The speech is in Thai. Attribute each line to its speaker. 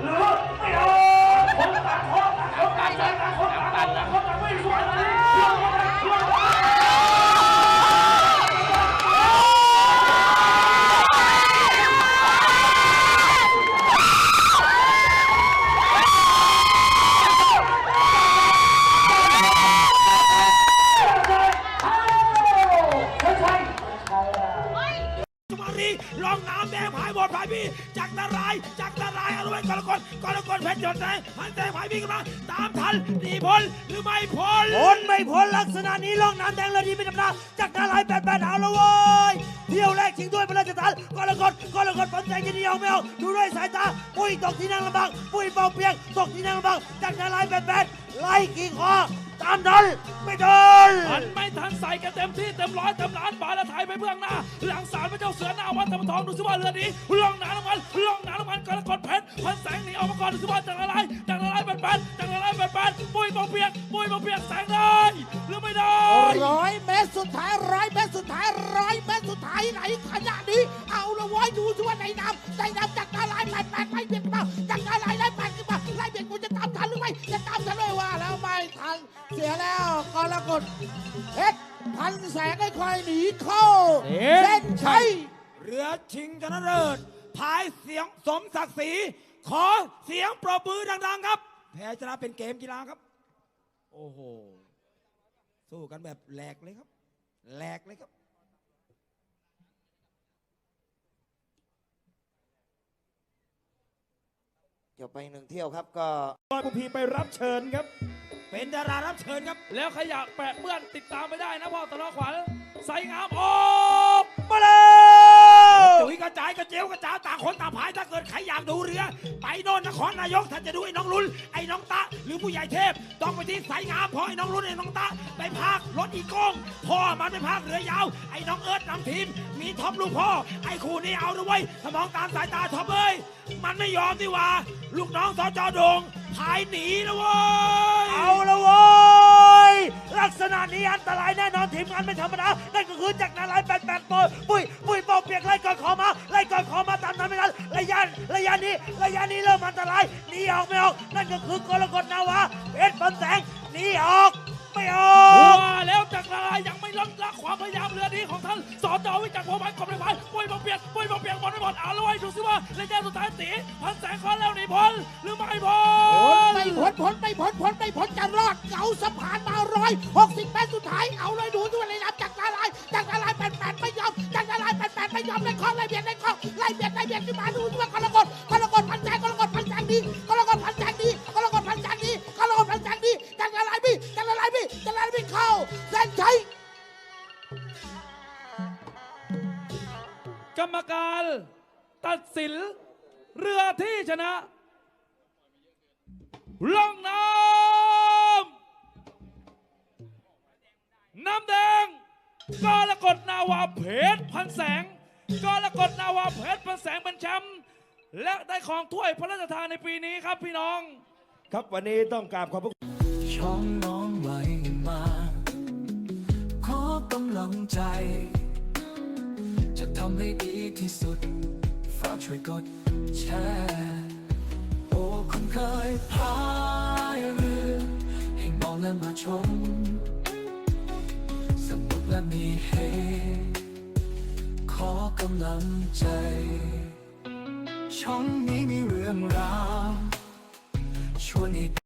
Speaker 1: หรื
Speaker 2: อไม่ออกคนต่างคนต่างคนต่างคน
Speaker 1: รีลองน้ำแดงพายบดพายพี่จากนารายจากนารายอาไว้กรกฎกรกฎเพชรหยดแดงพันแดงพายพี่กันมาตามทันหนีพ้นหรือไม่พ้น
Speaker 3: พ้นไม่พ้นลักษณะนี้ลองน้ำแดงเลยดีเป็นตำนานจากนาลายแปดแปดเอาละเว้ยเที่ยวแรกชิงด้วยพระราชทานกรกฎกรกฎฝันแสงจะดีเอาไม่เอาดูด้วยสายตาปุ้ยตกที่นั่งลำบากปุ้ยเป่าเปียงตกที่นั่งลำบากจากนาลายแปดแปดไล่กี่คอ ตามทันไม่ทัน
Speaker 2: มันไม่ทันใส่กันเต็มที่เต็มร้อยเต็มล้านบาทและไทยไปเบื้องหน้า หลังสารพระเจ้าเสือหน้าวัดธรรมทองดูสิว่าเรือนี้ล่องน้ำน้ำมันล่องน้ำน้ำมันกรกฎเพชรพันแสงหนีออกมาก่อนดูสิว่าจากอะไรจากอะไรแปดแปดจากอะไรแปดแปดปุ้ยบองเปียกปุ้ยบองเปียกแสงได้หรือไม่ได้
Speaker 4: ร้อยเมตรสุดท้ายร้อยเมตรสุดท้ายร้อยเมตรสุดท้ายไหนขณะนี้เอาละไว้ยดูสิว่าในน้ำในน้ำจากนาลายแปดแปดไม่เบียดมาจากนาลายไล่แปด เสียแล้วกรกฎเพชรพันแสงให้คอยหนีเข้าเส้นชัย
Speaker 1: เรือชิงชนะเลิศพายเสียงสมศักดิ์ศรีขอเสียงปรบมือดังๆ ครับ แพ้ชนะเป็นเกมกีฬาครับ โอ้โห สู้กันแบบแหลกเลยครับ แหลกเลยครับ
Speaker 3: จบไปหนึ่งเที่ยวครับก็
Speaker 2: ร้อยกุพีไปรับเชิญครับ
Speaker 1: เป็นดารารับเชิญครับ
Speaker 2: แล้วขยะแปะเปื้อนติดตามไม่ได้นะพ่อตะเลาะขวัญใส่งามออก
Speaker 3: มาแล้ว
Speaker 1: จุยกระจายกระเจียวกระจายต่างคนต่างพายถ้าเกิดใครอยากดูเรือ ไปโน่นนครนายกถ้าจะดูไอ้น้องลุนไอ้น้องตะหรือผู้ใหญ่เทพ ต้องไปที่สายงามเพราะไอ้น้องลุนไอ้น้องตะไปพากรถอีโก้งพ่อมันไปพากเรือยาว ไอ้น้องเอิร์ธนำทีมมีท็อปลูกพ่อ ไอ้คู่นี้เอาด้วยถ้ามองตามสายตาท็อปเอ้ยมันไม่ยอมดิว่า ลูกน้องสจโดง พายหนีแล้วเว้ย
Speaker 3: เอาละเว้ย ลักษณะนี้อันตรายแน่นอนทีมงานไม่ธรรมดา นั่นก็คือจากนาลายแปดแปดโปยปุ้ยปุ้ยเป่าเปียกไล่ก่อนขอมา ไล่ก่อนขอมาตามนั้นไม่ทันระยะระยะนี้ ระยะนี้เริ่มอันตราย หนีออกไม่ออก นั่นก็คือกรกฎนาวาเพชรพันแสง หนีออก ไม่ออก
Speaker 2: ว่าแล้วจากนาลายยังไม่ลดละความพยายามเรือนี้ของท่านสอนจอวิจักรพงศ์พันกบในพันปุ้ยบองเปียกปุ้ยบองเปียกบอลไม่หมดเอาละไว้ดูสิว่าระยะสุดท้ายตีพันแสงคอนแล้วหนีพ้นหรือไม่พ้
Speaker 4: พ้น
Speaker 2: น
Speaker 4: ไม่พ้นพ้นไม่พ้นพ้นไม่พ้นจะรอดเก๋าสะพานมาร้อยหกสิบเมตรสุดท้ายเอาเลยดูด้วยเลยนะจากนาลายจากนาลายแปดแปดไม่ยอมจากนาลายแปดแปดไม่ยอมในข้อไล่เบียดในข้อไล่เบียดไล่เบียดขึ้นมาดูด้วยกรกฎกรกฎพันแสงกรกฎพันแสงดีกรกฎพันแสงดีกรกฎพันแสงดีกรกฎพันแสงดีจากนาลายพี่จากนาลายพี่จากนาลายพี่เข้าเส้นชัย
Speaker 2: กรรมการตัดสินเรือที่ชนะ ลงน้ำน้ำแดงกรกฎนาวาเพชรพันแสงกรกฎนาวาเพชรพันแสงเป็นแชมป์และได้ของถ้วยพระราชทานในปีนี้ครับพี่น้อง
Speaker 3: ครับวันนี้ต้องกราบขอบพระคุณ
Speaker 5: ช่องน้องไว้มา ขอกำลังใจ จะทำให้ดีที่สุด ฝากช่วยกดแชร์ เคยพายเรือให้มองและมาชม สนุกและมีเฮขอกำลังใจ ช่องนี้มีเรื่องราวชวนให้